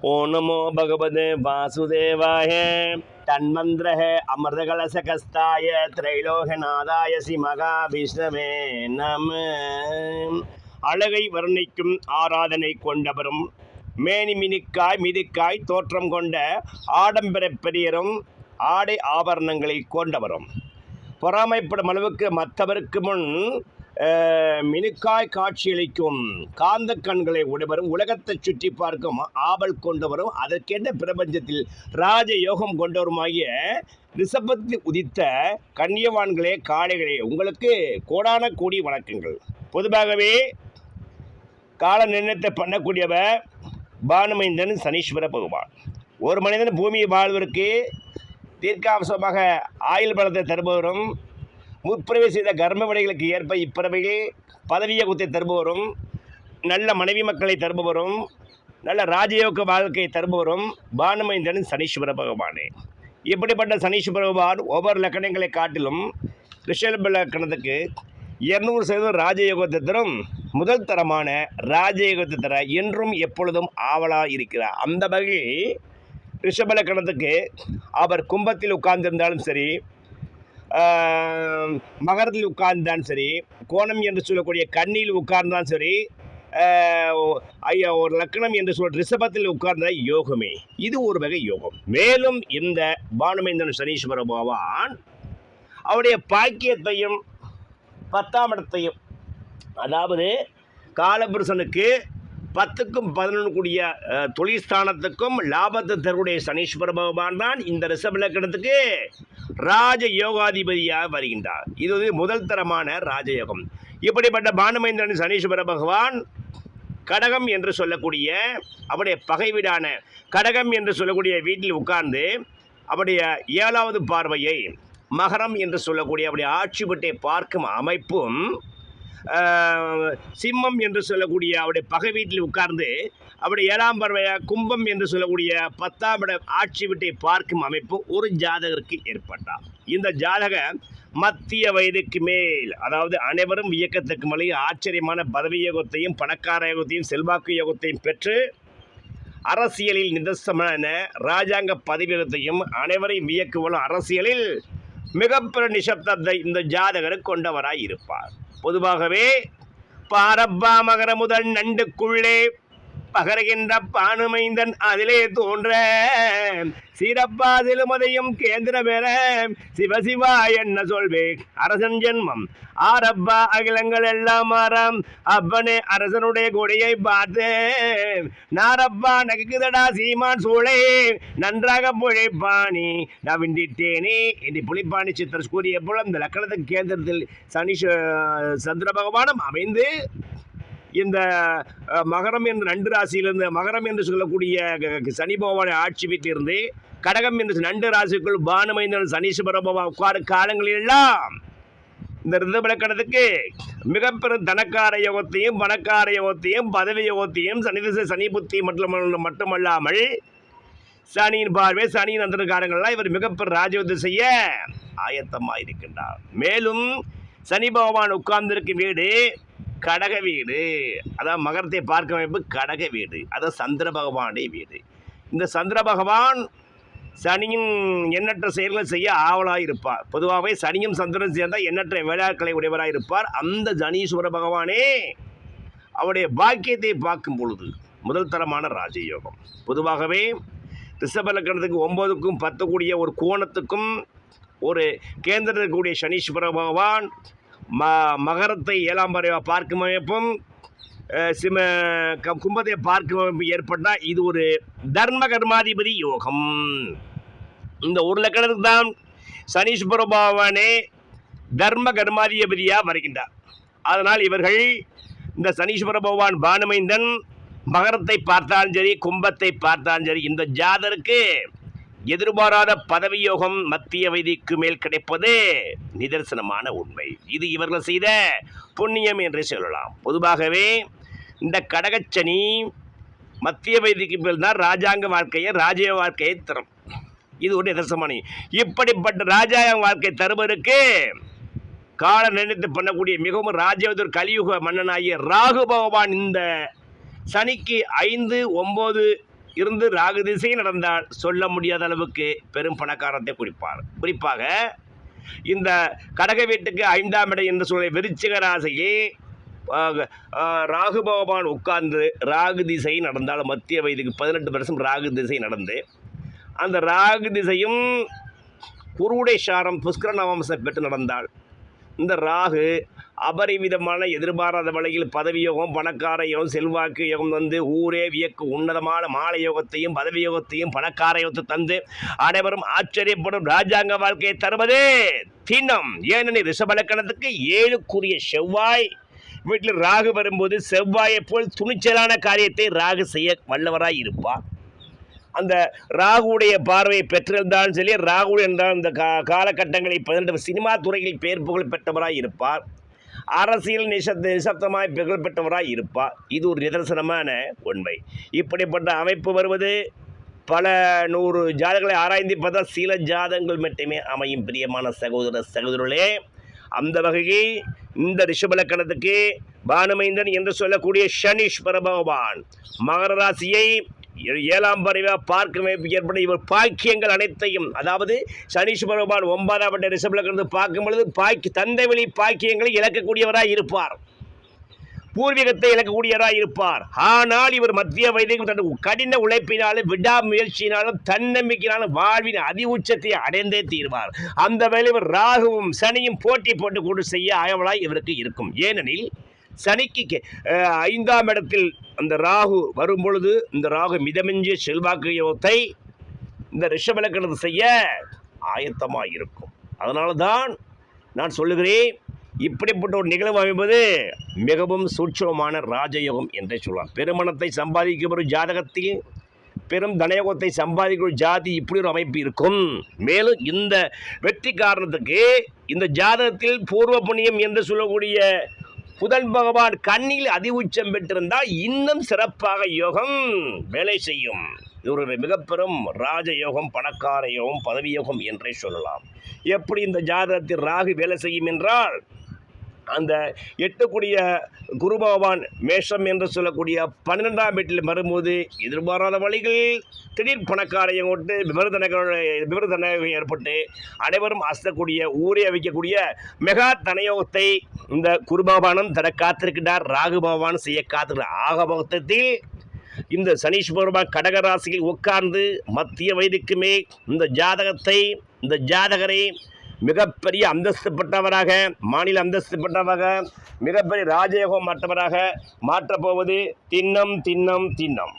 ஓ நமோ பகவதே வாசுதேவாய தன்மந்திரः அமிர்தகலசகஸ்தாய திரைலோகநாதாய ஸ்ரீ மகாவிஷ்ணவே நம அழகை வர்ணிக்கும் ஆராதனை கொண்டவரும் மேனி மினுக்காய் மிதுக்காய் தோற்றம் கொண்ட ஆடம்பர பெரியரும் ஆடை ஆபரணங்களை கொண்டவரும். பொறாமைப்படும் அளவுக்கு மற்றவருக்கு முன் மினுக்காய் காட்சியளிக்கும் காந்த கண்களை உடையவரும் உலகத்தை சுற்றி பார்க்கும் ஆவல் கொண்டவரும் அதற்கென்ற பிரபஞ்சத்தில் ராஜ யோகம் கொண்டவருமாகிய ரிஷபத்தில் உதித்த கன்னியவான்களே காளைகளே உங்களுக்கு கோடான கூடி வணக்கங்கள். பொதுவாகவே கால நிர்ணயத்தை பண்ணக்கூடியவர் பானுமைந்தன் சனீஸ்வர பகவான். ஒரு மனிதன் பூமியை வாழ்வதற்கு தீர்க்காவசமாக ஆயுள் பலத்தை தருபவரும் முற்பிறவை செய்த கர்மவிடைகளுக்கு ஏற்ப இப்பிறவையில் பதவியகுத்தை தருபவரும் நல்ல மனைவி மக்களை தருபவரும் நல்ல ராஜயோக வாழ்க்கையை தருபவரும் பானுமைந்தன் சனீஸ்வர பகவானே. இப்படிப்பட்ட சனீஸ்வர பகவான் ஒவ்வொரு லக்கணங்களை காட்டிலும் ரிஷப லக்கணத்துக்கு இருநூறு சதவீதம் ராஜயோகத்தை தரும் முதல் தரமான ராஜயோகத்தை தர என்றும் எப்பொழுதும் ஆவலாக இருக்கிறார். அந்த வகையில் ரிஷப லக்கணத்துக்கு அவர் கும்பத்தில் உட்கார்ந்திருந்தாலும் சரி மகரத்தில் உட்கார்ந்தாலும் சரி. கோணம் என்று சொல்லக்கூடிய கண்ணியில் உட்கார்ந்தாலும் சரி. ஐயா ஒரு லக்கணம் என்று சொல் ரிஷபத்தில் உட்கார்ந்த யோகமே. இது ஒரு வகை யோகம். மேலும் இந்த பானுமேந்தன் சனீஸ்வர பகவான் அவருடைய பாக்கியத்தையும் பத்தாம் இடத்தையும் அதாவது காலபுருஷனுக்கு பத்துக்கும் பதினொன்றுக்குரிய கூடிய தொழில் ஸ்தானத்துக்கும் லாபத்தை தருடைய சனீஸ்வர பகவான் தான் இந்த ரிஷபலக்கணத்துக்கு ராஜ யோகாதிபதியாக வருகின்றார். இது வந்து முதல் தரமான ராஜயோகம். இப்படிப்பட்ட பானுமேந்திரன் சனீஸ்வர பகவான் கடகம் என்று சொல்லக்கூடிய அவருடைய பகைவீடான கடகம் என்று சொல்லக்கூடிய வீட்டில் உட்கார்ந்து அவருடைய ஏழாவது பார்வையை மகரம் என்று சொல்லக்கூடிய அவருடைய ஆட்சி பார்க்கும் அமைப்பும் சிம்மம் என்று சொல்லக்கூடிய அவருடைய பகை வீட்டில் உட்கார்ந்து அவருடைய ஏழாம் பறவைய கும்பம் என்று சொல்லக்கூடிய பத்தாம் இட ஆட்சி வீட்டை பார்க்கும் அமைப்பு ஒரு ஜாதகருக்கு ஏற்பட்டார். இந்த ஜாதக மத்திய வயதுக்கு மேல் அதாவது அனைவரும் இயக்கத்துக்கு மேலே ஆச்சரியமான பதவி யோகத்தையும் பணக்கார யோகத்தையும் செல்வாக்கு யோகத்தையும் பெற்று அரசியலில் நிதர்சனமான ராஜாங்க பதவியத்தையும் அனைவரையும் வியக்குவலும் அரசியலில் மிகப்பெரிய நிசப்தத்தை இந்த ஜாதகர் கொண்டவராய் இருப்பார். பொதுவாகவே பாரப்பா மகர முதல் நண்டுக்குள்ளே பகருகின்ற பானுமைந்தன் அதிலே தோன்ற. சிறப்பா சிலுமதையும் கேந்திர பெற சிவசிவா என்ன சொல்வே? அரசன் ஜென்மம். ஆரப்பா அகிலங்கள் எல்லாம் ஆறாம். அப்பனே அரசனுடைய கொடியை பார்த்து நாரப்பா நகுக்குதடா சீமான் சூளே. நன்றாக புழைப்பாணி நான் விண்டிட்டேனே என்று புளிப்பாணி சித்திர கூறிய போல இந்த லக்கணத்துக்கு கேந்திரத்தில் சனி சந்திர பகவானும் அமைந்து இந்த மகரம் என்ற நண்டு ராசியிலிருந்து மகரம் என்று சொல்லக்கூடிய சனி பகவானை ஆட்சி வீட்டிலிருந்து கடகம் என்று நண்டு ராசிக்குள் பானுமைந்தன் சனீஸ்வர பகவான் உட்கார காலங்களிலெல்லாம் இந்த ரிதபலக்கணத்துக்கு மிகப்பெரும் தனக்கார யோகத்தையும் பணக்கார யோகத்தையும் பதவி யோகத்தையும் சனி சனி புத்தி மட்டும் மட்டுமல்லாமல் சனியின் பார்வை சனியின் அந்தரகாரங்கள்லாம் இவர் மிகப்பெரும் ராஜயோகம் செய்ய ஆயத்தமாக இருக்கின்றார் மேலும் சனி பகவான் உட்கார்ந்திருக்கும் வீடு கடக வீடு. அதான் மகரத்தை பார்க்க வைப்பு கடக வீடு. அதான் சந்திர பகவானுடைய வீடு. இந்த சந்திர பகவான் சனியின் எண்ணற்ற செயல்களை செய்ய ஆவலாக இருப்பார். பொதுவாகவே சனியும் சந்திரன் சேர்ந்தால் எண்ணற்ற விளையாட்களை உடையவராக இருப்பார். அந்த சனீஸ்வர பகவானே அவருடைய பாக்கியத்தை பார்க்கும் பொழுது முதல் தரமான ராஜயோகம். பொதுவாகவே ரிஷப லக்கணத்துக்கு ஒம்பதுக்கும் பத்து கூடிய ஒரு கோணத்துக்கும் ஒரு கேந்திரத்தில் கூடிய சனீஸ்வர பகவான் ம மகரத்தை ஏழாம் பறவை பார்க்கும் அமைப்பும் சிம க- கும்பத்தை பார்க்கும் அமைப்பு ஏற்பட்டால் இது ஒரு தர்ம கர்மாதிபதி யோகம். இந்த ஒரு லக்கணத்துக்கு தான் சனீஸ்வர பகவானே தர்ம கர்மாதிபதியாக வருகின்றார். அதனால் இவர்கள் இந்த சனீஸ்வர பகவான் பானுமைந்தன் மகரத்தை பார்த்தாலும் சரி கும்பத்தை பார்த்தாலும் சரி இந்த ஜாதருக்கு எதிர்பாராத பதவியோகம் மத்திய வைதிக்கு மேல் கிடைப்பது நிதர்சனமான உண்மை. இது இவர்கள் செய்த புண்ணியம் என்று சொல்லலாம். பொதுவாகவே இந்த கடகச்சனி மத்திய வைதிக்கு மேல் தான் ராஜாங்க வாழ்க்கையை ராஜ்ய வாழ்க்கையை தரும். இது ஒரு நிதர்சனமான இப்படிப்பட்ட ராஜாங்க வாழ்க்கை தருவதற்கு கால நிர்ணயத்தை பண்ணக்கூடிய மிகவும் ராஜவதூர் கலியுக மன்னனாகிய ராகு பகவான் இந்த சனிக்கு ஐந்து ஒம்பது இருந்து ராகு திசை நடந்தால் சொல்ல முடியாத அளவுக்கு பெரும் பணக்காரத்தை குறிப்பார். குறிப்பாக இந்த கடக வீட்டுக்கு ஐந்தாம் இடம் என்று சொல்ல விருச்சிக ராசியை ராகு பகவான் உட்கார்ந்து ராகு திசை நடந்தால் மத்திய வயதுக்கு பதினெட்டு வருஷம் ராகு திசை நடந்து அந்த ராகு திசையும் குருடை சாரம் புஷ்கர நவம்சம் பெற்று நடந்தால் இந்த ராகு அபரிமிதமான எதிர்பாராத வழியில் பதவியோகம் பணக்கார யோகம் செல்வாக்கு யோகம் வந்து ஊரே வியக்கு உன்னதமான மாலை யோகத்தையும் பதவி யோகத்தையும் பணக்கார யோகத்தை தந்து அனைவரும் ஆச்சரியப்படும் ராஜாங்க வாழ்க்கையை தருவதே தினம் ஏனெனில் ரிஷபலக்கணத்துக்கு ஏழுக்குரிய செவ்வாய் வீட்டில் ராகு வரும்போது செவ்வாயை போல் துணிச்சலான காரியத்தை ராகு செய்ய வல்லவராய் இருப்பார். அந்த ராகுடைய பார்வையை பெற்றிருந்தாலும் சரி ராகு என்றால் இந்த கா காலகட்டங்களில் பதினெட்டு சினிமா துறையில் பேர் புகழ் பெற்றவராய் இருப்பார். அரசியல் நிசப்த நிசப்தமாய் புகழ்பெற்றவராய் இருப்பார். இது ஒரு நிதர்சனமான உண்மை. இப்படிப்பட்ட அமைப்பு வருவது பல நூறு ஜாதகங்களை ஆராய்ந்து பார்த்தா சில ஜாதகங்கள் மட்டுமே அமையும் பிரியமான சகோதர சகோதரர்களே. அந்த வகையில் இந்த ரிஷபலக்கணத்துக்கு பானுமைந்தன் என்று சொல்லக்கூடிய சனீஸ்வர பகவான் மகர ராசியை ஏழாம் பறவை பார்க்கும் ஏற்பட இவர் பாக்கியங்கள் அனைத்தையும் அதாவது சனீஸ்வர பகவான் ஒன்பதாம் பட்ட ரிஷபலக்கணத்தை பார்க்கும் பொழுது பாக்கி தந்தை வழி பாக்கியங்களை இழக்கக்கூடியவராக இருப்பார். பூர்வீகத்தை இழக்கக்கூடியவராக இருப்பார். ஆனால் இவர் மத்திய வயதில் தன் கடின உழைப்பினாலும் விடாமுயற்சியினாலும் தன்னம்பிக்கையினாலும் வாழ்வின் அதி உச்சத்தை அடைந்தே தீர்வார். அந்த வேலை இவர் ராகுவும் சனியும் போட்டி போட்டு கொண்டு செய்ய ஆயவளாய் இவருக்கு இருக்கும். ஏனெனில் சனிக்கு கே- ஐந்தாம் இடத்தில் அந்த ராகு வரும் பொழுது இந்த ராகு மிதமிஞ்சிய செல்வாக்கு யோகத்தை இந்த ரிஷபலக்கணத்தை செய்ய ஆயத்தமாக இருக்கும் அதனால தான் நான் சொல்லுகிறேன் இப்படிப்பட்ட ஒரு நிகழ்வு அமைப்பது மிகவும் சூட்சமமான ராஜயோகம் என்றே சொல்லலாம். பெருமணத்தை சம்பாதிக்கும் ஒரு ஜாதகத்தில் பெரும் தனயோகத்தை சம்பாதிக்கும் ஒரு ஜாதி இப்படி ஒரு அமைப்பு இருக்கும். மேலும் இந்த வெற்றி காரணத்துக்கு இந்த ஜாதகத்தில் பூர்வ புண்ணியம் என்று சொல்லக்கூடிய புதன் பகவான் கண்ணில் அதி உச்சம் பெற்றிருந்தால் இன்னும் சிறப்பாக யோகம் வேலை செய்யும். இது ஒரு மிகப்பெரும் ராஜ யோகம் பணக்கார யோகம் பதவி யோகம் என்றே சொல்லலாம். எப்படி இந்த ஜாதகத்தில் ராகு வேலை செய்யும் என்றால் அந்த எட்டக்கூடிய குரு பகவான் மேஷம் என்று சொல்லக்கூடிய பன்னிரெண்டாம் வீட்டில் வரும்போது எதிர்பாராத வழிகள் திடீர் பணக்காரையும் கொண்டு விமர்தன விமர்தன ஏற்பட்டு அனைவரும் அசக்கூடிய ஊரே வைக்கக்கூடிய மெகா தனயோகத்தை இந்த குரு பகவானும் தர ராகு பகவான் செய்ய காத்திருக்கிறார் ஆக மொத்தத்தில் இந்த சனீஸ்வரபான் கடக ராசியில் உட்கார்ந்து மத்திய வயதுக்குமே இந்த ஜாதகத்தை இந்த ஜாதகரை மிகப்பெரிய அந்தஸ்து பெற்றவராக மாநில அந்தஸ்து பெற்றவராக மிகப்பெரிய ராஜயோகம் மற்றவராக மாற்றப் போவது திண்ணம் திண்ணம் திண்ணம்